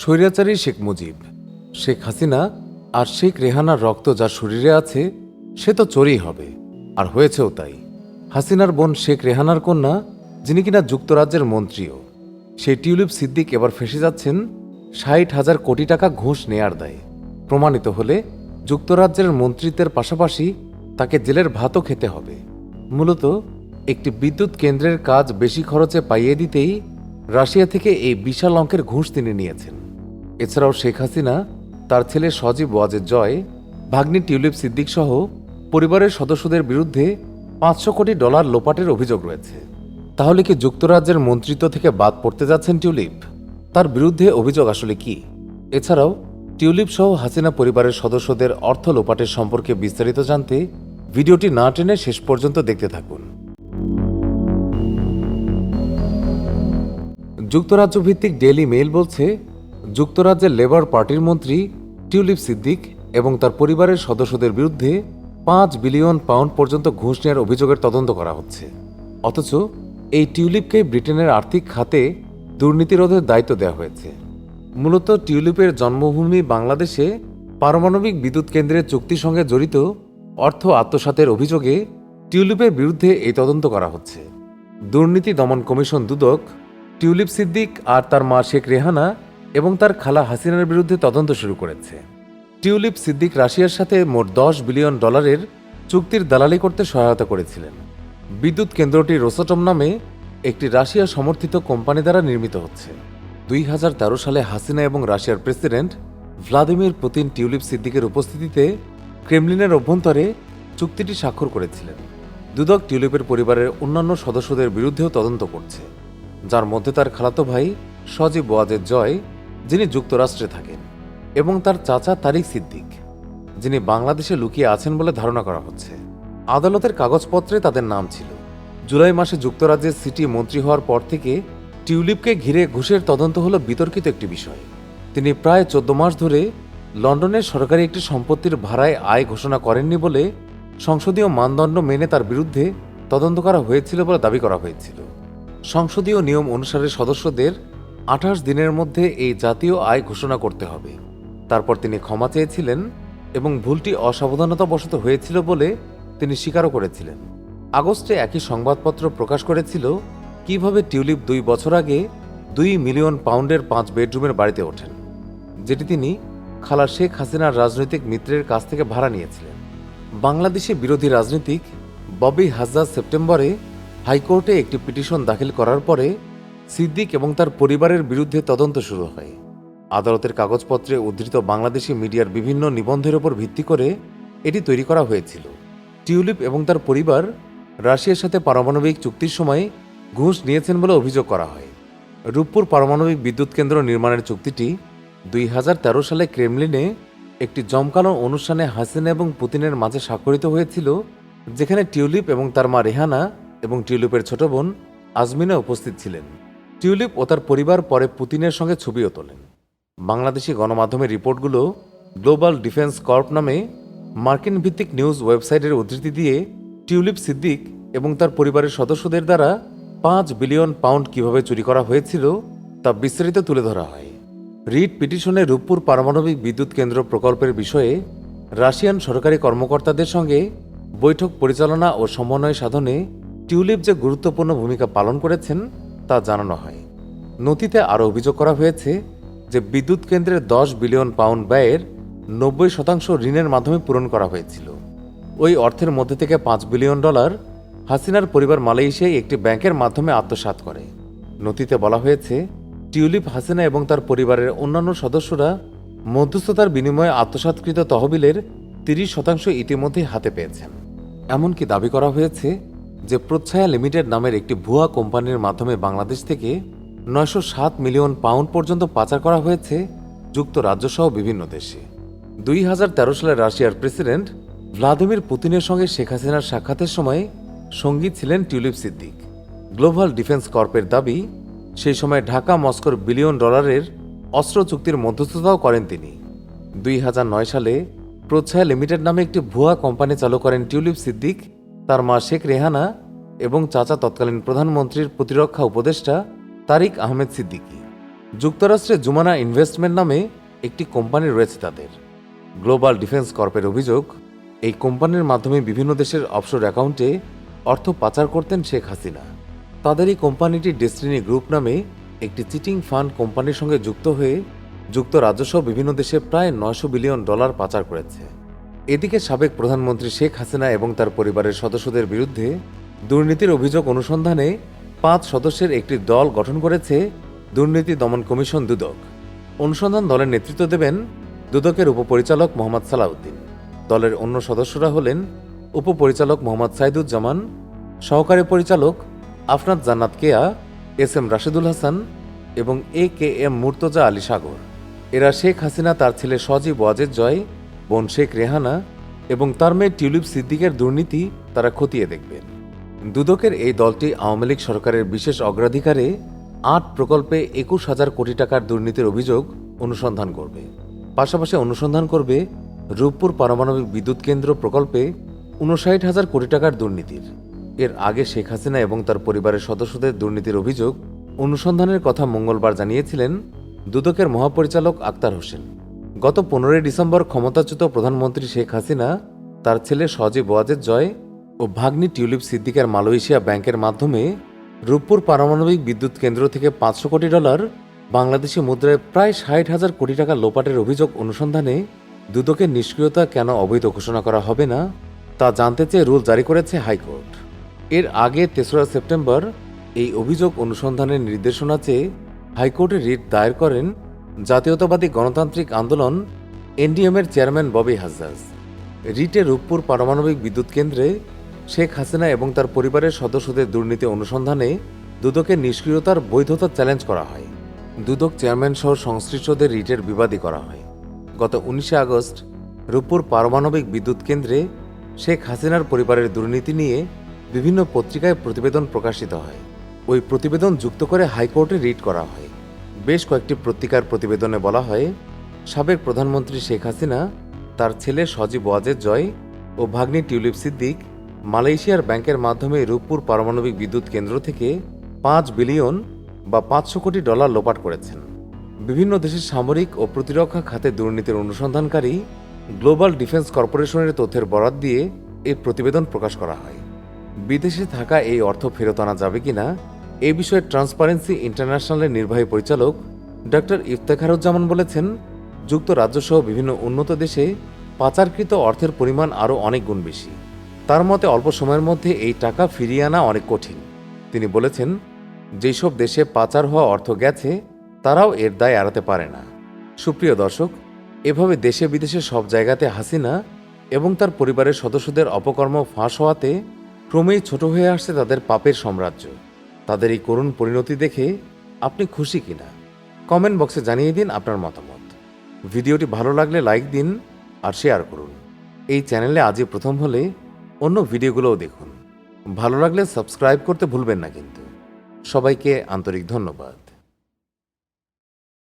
স্বৈরাচারী শেখ মুজিব। শেখ হাসিনা আর শেখ রেহানার রক্ত যার শরীরে আছে, সে তো চোরই হবে। আর হয়েছেও তাই। হাসিনার বোন শেখ রেহানার কন্যা, যিনি কিনা যুক্তরাজ্যের মন্ত্রীও। সেই টিউলিপ সিদ্দিক এবার ফেসে যাচ্ছেন, ষাট হাজার কোটি টাকা ঘুষ নেয়ার দায়ে। প্রমাণিত হলে যুক্তরাজ্যের মন্ত্রিত্বের পাশাপাশি তাকে জেলের ভাতও খেতে হবে। মূলত একটি বিদ্যুৎ কেন্দ্রের কাজ বেশি খরচে পাইয়ে দিতেই রাশিয়া থেকে এই বিশাল অঙ্কের ঘুষ তিনি নিয়েছেন। এছাড়াও শেখ হাসিনা, তার ছেলে সজীব ওয়াজের জয়, ভাগ্নি টিউলিপ সিদ্দিক সহ পরিবারের সদস্যদের বিরুদ্ধে পাঁচশো কোটি ডলার লোপাটের অভিযোগ রয়েছে। তাহলে কি যুক্তরাজ্যের মন্ত্রিত্ব থেকে বাদ পড়তে যাচ্ছেন টিউলিপ? তার বিরুদ্ধে অভিযোগ আসলে কি? এছাড়াও, টিউলিপ সহ হাসিনা পরিবারের সদস্যদের অর্থ লোপাটের সম্পর্কে বিস্তারিত জানতে ভিডিওটি না টেনে শেষ পর্যন্ত দেখতে থাকুন। যুক্তরাজ্য ভিত্তিক ডেইলি মেইল বলছে যুক্তরাজ্যের লেবার পার্টির মন্ত্রী টিউলিপ সিদ্দিক এবং তার পরিবারের সদস্যদের বিরুদ্ধে পাঁচ বিলিয়ন পাউন্ড পর্যন্ত ঘুষ নেওয়ার অভিযোগের তদন্ত করা হচ্ছে। অথচ এই টিউলিপকে ব্রিটেনের আর্থিক খাতে দুর্নীতিরোধের দায়িত্ব দেওয়া হয়েছে। মূলত টিউলিপের জন্মভূমি বাংলাদেশে পারমাণবিক বিদ্যুৎ কেন্দ্রের চুক্তির সঙ্গে জড়িত অর্থ আত্মসাতের অভিযোগে টিউলিপের বিরুদ্ধে এই তদন্ত করা হচ্ছে। দুর্নীতি দমন কমিশন দুদক টিউলিপ সিদ্দিক আর তার মা শেখ রেহানা এবং তার খালা হাসিনার বিরুদ্ধে তদন্ত শুরু করেছে। টিউলিপ সিদ্দিক রাশিয়ার সাথে মোট দশ বিলিয়ন ডলারের চুক্তির দালালি করতে সহায়তা করেছিলেন। বিদ্যুৎ কেন্দ্রটি রোসাটম নামে একটি রাশিয়া সমর্থিত কোম্পানি দ্বারা নির্মিত হচ্ছে। দুই হাজার তেরো সালে হাসিনা এবং রাশিয়ার প্রেসিডেন্ট ভ্লাদিমির পুতিন টিউলিপ সিদ্দিকের উপস্থিতিতে ক্রেমলিনের অভ্যন্তরে চুক্তিটি স্বাক্ষর করেছিলেন। দুদক টিউলিপের পরিবারের অন্যান্য সদস্যদের বিরুদ্ধেও তদন্ত করছে, যার মধ্যে তার খালাতো ভাই সজীব ওয়াজেদ জয় যিনি যুক্তরাষ্ট্রে থাকেন এবং তার চাচা তারিক সিদ্দিক, যিনি বাংলাদেশে লুকিয়ে আছেন বলে ধারণা করা হচ্ছে। আদালতের কাগজপত্রে তাদের নাম ছিল। জুলাই মাসে যুক্তরাজ্যের সিটি মন্ত্রী হওয়ার পর থেকে টিউলিপকে ঘিরে ঘুষের তদন্ত হলো বিতর্কিত একটি বিষয়। তিনি প্রায় চোদ্দ মাস ধরে লন্ডনের সরকারি একটি সম্পত্তির ভাড়ায় আয় ঘোষণা করেননি বলে সংসদীয় মানদণ্ড মেনে তার বিরুদ্ধে তদন্ত করা হয়েছিল বলে দাবি করা হয়েছিল। সংসদীয় নিয়ম অনুসারে সদস্যদের আঠাশ দিনের মধ্যে এই জাতীয় আয় ঘোষণা করতে হবে। তারপর তিনি ক্ষমা চেয়েছিলেন এবং ভুলটি অসাবধানতাবশত হয়েছিল বলে তিনি স্বীকারও করেছিলেন। আগস্টে একই সংবাদপত্র প্রকাশ করেছিল কীভাবে টিউলিপ দুই বছর আগে দুই মিলিয়ন পাউন্ডের পাঁচ বেডরুমের বাড়িতে ওঠেন, যেটি তিনি খালা শেখ হাসিনার রাজনৈতিক মিত্রের কাছ থেকে ভাড়া নিয়েছিলেন। বাংলাদেশে বিরোধী রাজনীতিক ববি হাজাজ সেপ্টেম্বরে হাইকোর্টে একটি পিটিশন দাখিল করার পরে সিদ্দিক এবং তার পরিবারের বিরুদ্ধে তদন্ত শুরু হয়। আদালতের কাগজপত্রে উদ্ধৃত বাংলাদেশি মিডিয়ার বিভিন্ন নিবন্ধের ওপর ভিত্তি করে এটি তৈরি করা হয়েছিল। টিউলিপ এবং তার পরিবার রাশিয়ার সাথে পারমাণবিক চুক্তির সময় ঘুষ নিয়েছেন বলে অভিযোগ করা হয়। রূপপুর পারমাণবিক বিদ্যুৎ কেন্দ্র নির্মাণের চুক্তিটি দুই হাজার তেরো সালে ক্রেমলিনে একটি জমকালো অনুষ্ঠানে হাসিনা এবং পুতিনের মাঝে স্বাক্ষরিত হয়েছিল, যেখানে টিউলিপ এবং তার মা রেহানা এবং টিউলিপের ছোট বোন আজমিনা উপস্থিত ছিলেন। টিউলিপ ও তার পরিবার পরে পুতিনের সঙ্গে ছবিও তোলেন। বাংলাদেশি গণমাধ্যমের রিপোর্টগুলো গ্লোবাল ডিফেন্স কর্প নামে মার্কিন ভিত্তিক নিউজ ওয়েবসাইটের উদ্ধৃতি দিয়ে টিউলিপ সিদ্দিক এবং তার পরিবারের সদস্যদের দ্বারা পাঁচ বিলিয়ন পাউন্ড কীভাবে চুরি করা হয়েছিল তা বিস্তারিত তুলে ধরা হয়। রিট পিটিশনে রূপপুর পারমাণবিক বিদ্যুৎ কেন্দ্র প্রকল্পের বিষয়ে রাশিয়ান সরকারি কর্মকর্তাদের সঙ্গে বৈঠক পরিচালনা ও সমন্বয় সাধনে টিউলিপ যে গুরুত্বপূর্ণ ভূমিকা পালন করেছেন তা জানানো হয়। নথিতে আরও অভিযোগ করা হয়েছে যে বিদ্যুৎ কেন্দ্রের দশ বিলিয়ন পাউন্ড ব্যয়ের নব্বই শতাংশ ঋণের মাধ্যমে পূরণ করা হয়েছিল। ওই অর্থের মধ্যে থেকে পাঁচ বিলিয়ন ডলার হাসিনার পরিবার মালয়েশিয়ায় একটি ব্যাংকের মাধ্যমে আত্মসাৎ করে। নথিতে বলা হয়েছে, টিউলিপ হাসিনা এবং তার পরিবারের অন্যান্য সদস্যরা মধ্যস্থতার বিনিময়ে আত্মসাৎকৃত তহবিলের তিরিশ শতাংশ ইতিমধ্যেই হাতে পেয়েছেন। এমনকি দাবি করা হয়েছে যে প্রচ্ছায়া লিমিটেড নামের একটি ভুয়া কোম্পানির মাধ্যমে বাংলাদেশ থেকে নয়শো সাত মিলিয়ন পাউন্ড পর্যন্ত পাচার করা হয়েছে যুক্তরাজ্যসহ বিভিন্ন দেশে। দুই হাজার তেরো সালে রাশিয়ার প্রেসিডেন্ট ভ্লাদিমির পুতিনের সঙ্গে শেখ হাসিনার সাক্ষাতের সময় সঙ্গী ছিলেন টিউলিপ সিদ্দিক। গ্লোবাল ডিফেন্স কর্পের দাবি, সেই সময় ঢাকা মস্কোর বিলিয়ন ডলারের অস্ত্র চুক্তির মধ্যস্থতাও করেন তিনি। দুই হাজার নয় সালে প্রচ্ছায়া লিমিটেড নামে একটি ভুয়া কোম্পানি চালু করেন টিউলিপ সিদ্দিক তার মা শেখ রেহানা এবং চাচা তৎকালীন প্রধানমন্ত্রীর প্রতিরক্ষা উপদেষ্টা তারিক আহমেদ সিদ্দিকী। যুক্তরাষ্ট্রে জুমানা ইনভেস্টমেন্ট নামে একটি কোম্পানি রয়েছে তাদের। গ্লোবাল ডিফেন্স কর্পের অভিযোগ, এই কোম্পানির মাধ্যমে বিভিন্ন দেশের অফশোর অ্যাকাউন্টে অর্থ পাচার করতেন শেখ হাসিনা। তাদের এই কোম্পানিটি ডেস্টিনি গ্রুপ নামে একটি চিটিং ফান্ড কোম্পানির সঙ্গে যুক্ত হয়ে যুক্তরাজ্যসহ বিভিন্ন দেশে প্রায় নয়শো বিলিয়ন ডলার পাচার করেছে। এদিকে সাবেক প্রধানমন্ত্রী শেখ হাসিনা এবং তার পরিবারের সদস্যদের বিরুদ্ধে দুর্নীতির অভিযোগ অনুসন্ধানে পাঁচ সদস্যের একটি দল গঠন করেছে দুর্নীতি দমন কমিশন দুদক। অনুসন্ধান দলের নেতৃত্ব দেবেন দুদকের উপপরিচালক মোহাম্মদ সালাউদ্দিন। দলের অন্য সদস্যরা হলেন উপপরিচালক মোহাম্মদ সাইদুজ্জামান, সহকারী পরিচালক আফনাদ জান্নাত কেয়া, এস এম রাশেদুল হাসান এবং A K M Murtaza Ali Sagar. এরা শেখ হাসিনা, তার ছেলে সজীব ওয়াজেদ জয় বোন শেখ রেহানা এবং তার মেয়ে টিউলিপ সিদ্দিকের দুর্নীতি তারা খতিয়ে দেখবেন। দুদকের এই দলটি আওয়ামী লীগ সরকারের বিশেষ অগ্রাধিকারে আট প্রকল্পে একুশ হাজার কোটি টাকার দুর্নীতির অভিযোগ অনুসন্ধান করবে। পাশাপাশি অনুসন্ধান করবে রূপপুর পারমাণবিক বিদ্যুৎ কেন্দ্র প্রকল্পে উনষাট হাজার কোটি টাকার দুর্নীতির। এর আগে শেখ হাসিনা এবং তার পরিবারের সদস্যদের দুর্নীতির অভিযোগ অনুসন্ধানের কথা মঙ্গলবার জানিয়েছিলেন দুদকের মহাপরিচালক আক্তার হোসেন। গত পনেরোই ডিসেম্বর ক্ষমতাচ্যুত প্রধানমন্ত্রী শেখ হাসিনা, তার ছেলে সজীব ওয়াজেদ জয় ও ভাগ্নি টিউলিপ সিদ্দিকার মালয়েশিয়া ব্যাংকের মাধ্যমে রূপপুর পারমাণবিক বিদ্যুৎ কেন্দ্র থেকে পাঁচশো কোটি ডলার, বাংলাদেশি মুদ্রায় প্রায় ষাট হাজার কোটি টাকা লোপাটের অভিযোগ অনুসন্ধানে দুদকের নিষ্ক্রিয়তা কেন অবৈধ ঘোষণা করা হবে না, তা জানতে চেয়ে রুল জারি করেছে হাইকোর্ট। এর আগে তেসরা সেপ্টেম্বর এই অভিযোগ অনুসন্ধানের নির্দেশনা চেয়ে হাইকোর্টে রিট দায়ের করেন জাতীয়তাবাদী গণতান্ত্রিক আন্দোলন এনডিএমের চেয়ারম্যান ববি হাজ্জাজ। রিটে রূপপুর পারমাণবিক বিদ্যুৎ কেন্দ্রে শেখ হাসিনা এবং তার পরিবারের সদস্যদের দুর্নীতি অনুসন্ধানে দুদকের নিষ্ক্রিয়তার বৈধতা চ্যালেঞ্জ করা হয়। দুদক চেয়ারম্যান সহ সংশ্লিষ্টদের রিটের বিবাদী করা হয়। গত উনিশে আগস্ট রূপপুর পারমাণবিক বিদ্যুৎ কেন্দ্রে শেখ হাসিনার পরিবারের দুর্নীতি নিয়ে বিভিন্ন পত্রিকায় প্রতিবেদন প্রকাশিত হয়। ওই প্রতিবেদন যুক্ত করে হাইকোর্টে রিট করা হয়। বেশ কয়েকটি পত্রিকার প্রতিবেদনে বলা হয়, সাবেক প্রধানমন্ত্রী শেখ হাসিনা, তার ছেলে সজীব ওয়াজেদ জয় ও ভাগ্নি টিউলিপ সিদ্দিক মালয়েশিয়ার ব্যাংকের মাধ্যমে রূপপুর পারমাণবিক বিদ্যুৎ কেন্দ্র থেকে পাঁচ বিলিয়ন বা পাঁচশো কোটি ডলার লোপাট করেছেন। বিভিন্ন দেশের সামরিক ও প্রতিরক্ষা খাতে দুর্নীতির অনুসন্ধানকারী গ্লোবাল ডিফেন্স কর্পোরেশনের তথ্যের বরাত দিয়ে এই প্রতিবেদন প্রকাশ করা হয়। বিদেশে থাকা এই অর্থ ফেরত আনা যাবে কিনা এ বিষয়ে ট্রান্সপারেন্সি ইন্টারন্যাশনালের নির্বাহী পরিচালক ডক্টর ইফতেখারুজ্জামান বলেছেন যুক্তরাজ্যসহ বিভিন্ন উন্নত দেশে পাচারকৃত অর্থের পরিমাণ আরও অনেক গুণ বেশি। তার মতে অল্প সময়ের মধ্যে এই টাকা ফিরিয়ে আনা অনেক কঠিন। তিনি বলেছেন, যেসব দেশে পাচার হওয়া অর্থ গেছে, তারাও এর দায় এড়াতে পারে না। সুপ্রিয় দর্শক, এভাবে দেশে বিদেশে সব জায়গাতে হাসিনা এবং তার পরিবারের সদস্যদের অপকর্ম ফাঁস হওয়াতে ক্রমেই ছোট হয়ে আসছে তাদের পাপের সাম্রাজ্য। তাদের এই করুণ পরিণতি দেখে আপনি খুশি কিনা? কমেন্ট বক্সে জানিয়ে দিন আপনার মতামত। ভিডিওটি ভালো লাগলে লাইক দিন আর শেয়ার করুন। এই চ্যানেলে আজই প্রথম হলে অন্য ভিডিওগুলোও দেখুন। ভালো লাগলে সাবস্ক্রাইব করতে ভুলবেন না কিন্তু। সবাইকে আন্তরিক ধন্যবাদ।